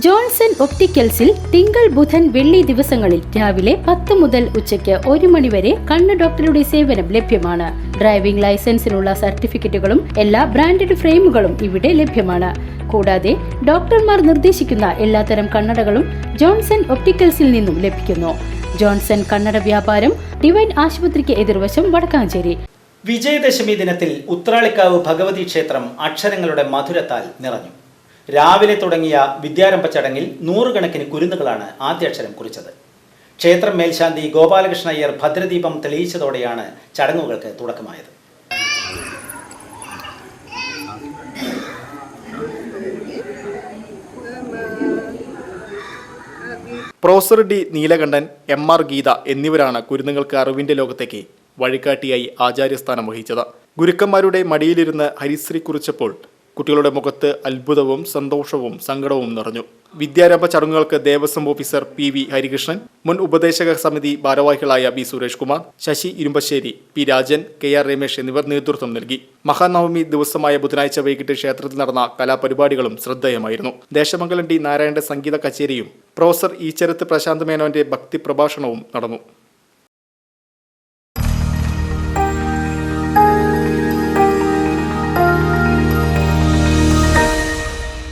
Johnson ഒപ്റ്റിക്കൽസിൽ തിങ്കൾ ബുധൻ വെള്ളി ദിവസങ്ങളിൽ രാവിലെ പത്ത് മുതൽ ഉച്ചയ്ക്ക് ഒരു മണിവരെ കണ്ണ് ഡോക്ടറുടെ സേവനം ലഭ്യമാണ്. ഡ്രൈവിംഗ് ലൈസൻസിനുള്ള സർട്ടിഫിക്കറ്റുകളും എല്ലാ ബ്രാൻഡഡ് ഫ്രെയിമുകളും ഇവിടെ ലഭ്യമാണ്. കൂടാതെ ഡോക്ടർമാർ നിർദ്ദേശിക്കുന്ന എല്ലാത്തരം കണ്ണടകളും ജോൺസൺ ഒപ്റ്റിക്കൽസിൽ നിന്നും ലഭിക്കുന്നു. ജോൺസൺ കണ്ണട വ്യാപാരം ഡിവൈൻ ആശുപത്രിക്ക് എതിർവശം വടക്കാഞ്ചേരി. വിജയദശമി ദിനത്തിൽ ഉത്രാളിക്കാവ് ഭഗവതി ക്ഷേത്രം അക്ഷരങ്ങളുടെ മധുരത്താൽ നിറഞ്ഞു. രാവിലെ തുടങ്ങിയ വിദ്യാരംഭ ചടങ്ങിൽ നൂറുകണക്കിന് കുരുന്നുകളാണ് ആദ്യാക്ഷരം കുറിച്ചത്. ക്ഷേത്രം മേൽശാന്തി ഗോപാലകൃഷ്ണ അയ്യർ ഭദ്രദീപം തെളിയിച്ചതോടെയാണ് ചടങ്ങുകൾക്ക് തുടക്കമായത്. Professor D Neelakandan M R Geetha എന്നിവരാണ് കുരുന്നുകൾക്ക് അറിവിന്റെ ലോകത്തേക്ക് വഴികാട്ടിയായി ആചാര്യസ്ഥാനം വഹിച്ചത്. ഗുരുക്കന്മാരുടെ മടിയിലിരുന്ന് ഹരിശ്രീ കുറിച്ചപ്പോൾ കുട്ടികളുടെ മുഖത്ത് അത്ഭുതവും സന്തോഷവും സങ്കടവും നിറഞ്ഞു. വിദ്യാരംഭ ചടങ്ങുകൾക്ക് Devaswom officer P V Harikrishnan മുൻ ഉപദേശക സമിതി ഭാരവാഹികളായ B Suresh Kumar Sasi Irumbassery P Rajan K R Ramesh എന്നിവർ നേതൃത്വം നൽകി. മഹാനവമി ദിവസമായ ബുധനാഴ്ച വൈകിട്ട് ക്ഷേത്രത്തിൽ നടന്ന കലാപരിപാടികളും ശ്രദ്ധേയമായിരുന്നു. ദേശമംഗലം ടി നാരായണന്റെ സംഗീത കച്ചേരിയും പ്രൊഫസർ ഈച്ചരത്ത് പ്രശാന്ത് മേനോന്റെ ഭക്തി പ്രഭാഷണവും നടന്നു.